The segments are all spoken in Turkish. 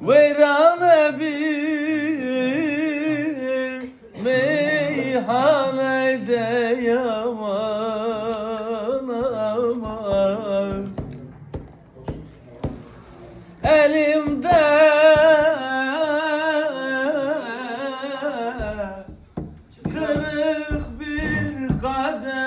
Veyrane bir meyhanede yaman aman. Elimde kırık bir kadeh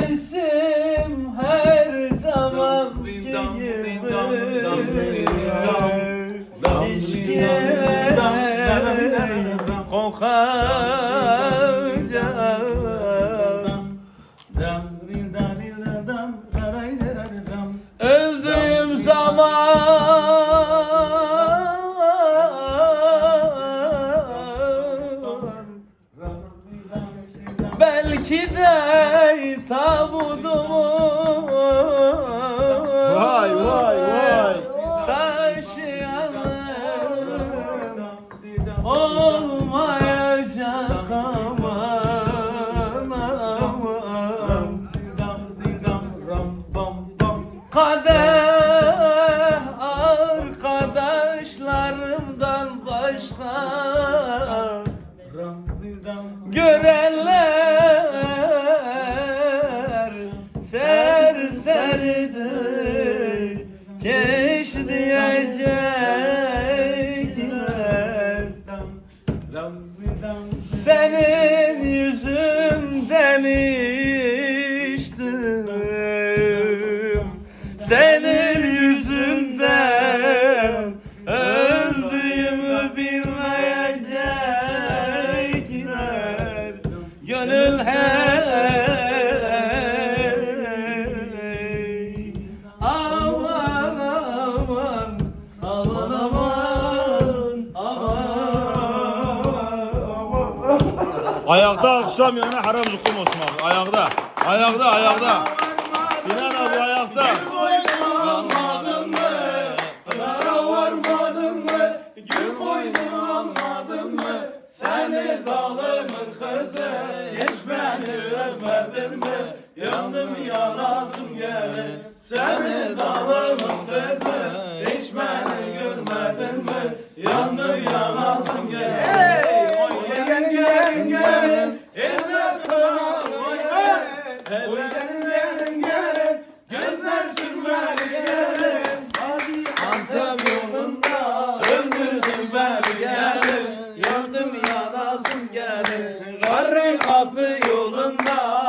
Nefesim her zaman kokacak Öldüğüm zaman Belki de tabudumu Vay, vay, vay. Taşıyanım olmayacak aman aman Kadeh arkadaşlarımdan başka Görenler serseridir Keş diyecekler Senin yüzünden içtim Ayakta alkışlamayana haram zıkkım olsun abi. Ayakta. Ayakta, ayakta. İnan abi ayakta. Seni zalimin kızı Hiç beni sevmedin mi? Yandım yanasım gelir Seni zalimin kızı Hiç beni görmedin mi? Yandım yanasım gelir Hey! Oy gelin gelin gelin Eller kırar oy hey! Oy gelin gelin gelin Gözler sürmeli gelin Antep yolunda öldürdün beni Karre kapı yolunda